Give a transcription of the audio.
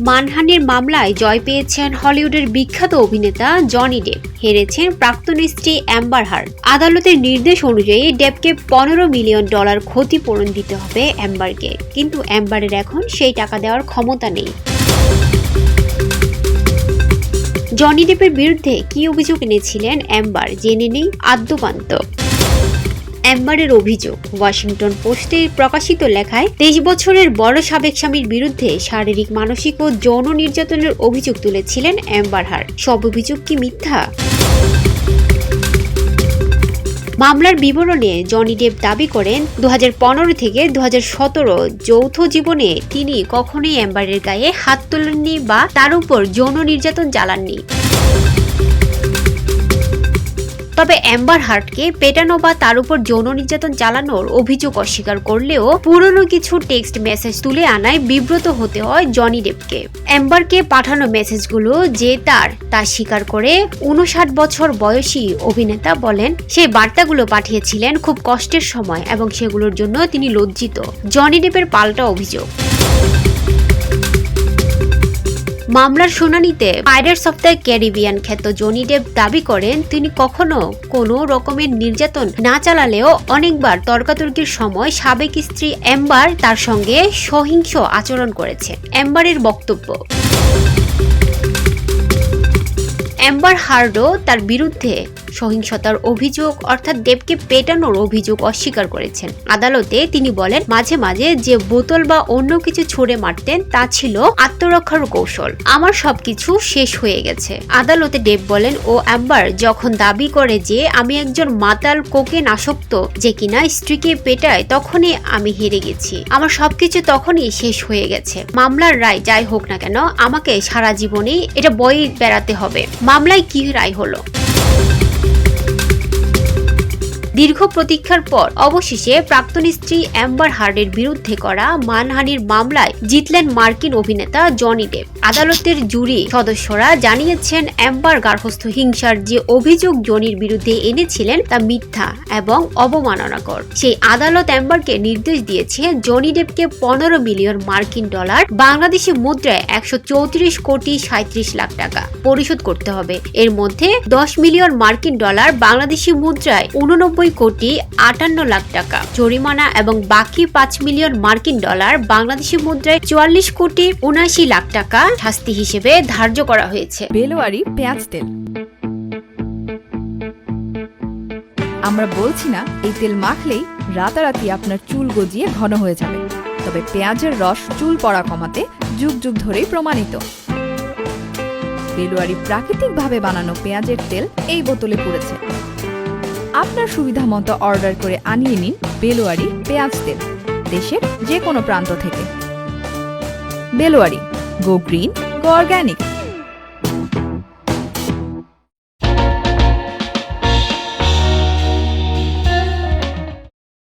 মানহানির মামলায় জয় পেয়েছেন হলিউডের বিখ্যাত অভিনেতা জনি ডেপ। হেরেছেন প্রাক্তন স্ত্রী অ্যাম্বার হার্ট। আদালতের নির্দেশ অনুযায়ী ডেপকে পনেরো মিলিয়ন ডলার ক্ষতিপূরণ দিতে হবে অ্যাম্বারকে। কিন্তু অ্যাম্বারের এখন সেই টাকা দেওয়ার ক্ষমতা নেই। জনি ডেপের বিরুদ্ধে কি অভিযোগ এনেছিলেন অ্যাম্বার? জেনে নেই আদ্যপান্ত। অ্যাম্বারের অভিযোগ। ওয়াশিংটন পোস্টে প্রকাশিত লেখায়, তেইশ বছরের বড় সাবেক স্বামীর বিরুদ্ধে শারীরিক, মানসিক ও যৌন নির্যাতনের অভিযোগ তুলেছিলেন অ্যাম্বার হার্ট সব অভিযোগ কি মিথ্যা? মামলার বিবরণে জনি ডেপ দাবি করেন দু হাজার পনেরো থেকে দু হাজার সতেরো যৌথ জীবনে তিনি কখনোই অ্যাম্বারের গায়ে হাত তোলেননি বা তার উপর যৌন নির্যাতন চালাননি তবে অ্যাম্বার হার্টকে পেটানো বা তার উপর যৌন নির্যাতন চালানোর অভিযোগ অস্বীকার করলেও পুরনো কিছু টেক্সট মেসেজ তুলে আনায় বিব্রত হতে হয় জনি ডেপকে। অ্যাম্বারকে পাঠানো মেসেজগুলো যে তার, তা স্বীকার করে উনষাট বছর বয়সী অভিনেতা বলেন সেই বার্তাগুলো পাঠিয়েছিলেন খুব কষ্টের সময় এবং সেগুলোর জন্য তিনি লজ্জিত। জনি ডেপের পাল্টা অভিযোগ। মামলার শুনানিতে পাইরেটস অফ দ্য ক্যারিবিয়ান খ্যাত জনি ডেপ দাবি করেন, তিনি কখনো কোনো রকমের নির্যাতন না চালালেও অনেকবার তর্কাতর্কির সময় সাবেক স্ত্রী এম্বার তার সঙ্গে সহিংস আচরণ করেছে। এম্বারের বক্তব্য অ্যাম্বার হার্ডও তার বিরুদ্ধে সহিংসতার অভিযোগ, অর্থাৎ দেবকে পেটানোর অভিযোগ অস্বীকার করেছেন। আদালতে তিনি বলেন, মাঝে মাঝে যে বোতল বা অন্য কিছু ছুঁড়ে মারতেন, তা ছিল আত্মরক্ষার কৌশল। আমার সবকিছু শেষ হয়ে গেছে। আদালতে ডেব বলেন, ও অ্যাম্বার যখন দাবি করে যে আমি একজন মাতাল কোকেন আসক্ত যে কিনা স্ত্রীকে পেটায়, তখনই আমি হেরে গেছি। আমার সবকিছু তখনই শেষ হয়ে গেছে। মামলার রায় যাই হোক না কেন, আমাকে সারা জীবনেই এটা বই বেড়াতে হবে। মামলায় কি রায় হলো? দীর্ঘ প্রতীক্ষার পর অবশেষে প্রাক্তন স্ত্রী অ্যাম্বার হার্ডের বিরুদ্ধে করা মানহানির মামলায় জিতলেন মার্কিন অভিনেতা জনি ডেপ। আদালতের জুরি সদস্যরা জানিয়েছেন, অ্যাম্বার গার্হস্থ হিংসার যে অভিযোগ জনির বিরুদ্ধে এনেছিলেন তা মিথ্যা এবং অবমাননাকর। সেই আদালত অ্যাম্বারকে নির্দেশ দিয়েছে, জনি ডেপকে পনেরো মিলিয়ন মার্কিন ডলার, বাংলাদেশি মুদ্রায় একশো চৌত্রিশ কোটি সাঁত্রিশ লাখ টাকা পরিশোধ করতে হবে। এর মধ্যে দশ মিলিয়ন মার্কিন ডলার বাংলাদেশি মুদ্রায় উননব্বই কোটি আটান্ন লাখ টাকা। জরিমানা এবং বাকি পাঁচ মিলিয়ন মার্কিন ডলার বাংলাদেশি মুদ্রায় চুয়াল্লিশ কোটি উনাশি লাখ টাকা শাস্তি হিসেবে ধার্য করা হয়েছে। বেলোয়ারি পেঁয়াজ তেল। আমরা বলছি না, এই তেল মাখলেই রাতারাতি আপনার চুল গজিয়ে ঘন হয়ে যাবে। তবে পেঁয়াজের রস চুল পড়া কমাতে যুগ যুগ ধরেই প্রমাণিত। বেলোয়ারি প্রাকৃতিকভাবে বানানো পেঁয়াজের তেল এই বোতলে পড়েছে। আপনার সুবিধা মতো অর্ডার করে আনিয়ে নিন বেলোয়ারি পেঁয়াজ তেল, দেশের যে কোনো প্রান্ত থেকে। বেলোয়ারি গো গ্রিন গো অর্গ্যানিক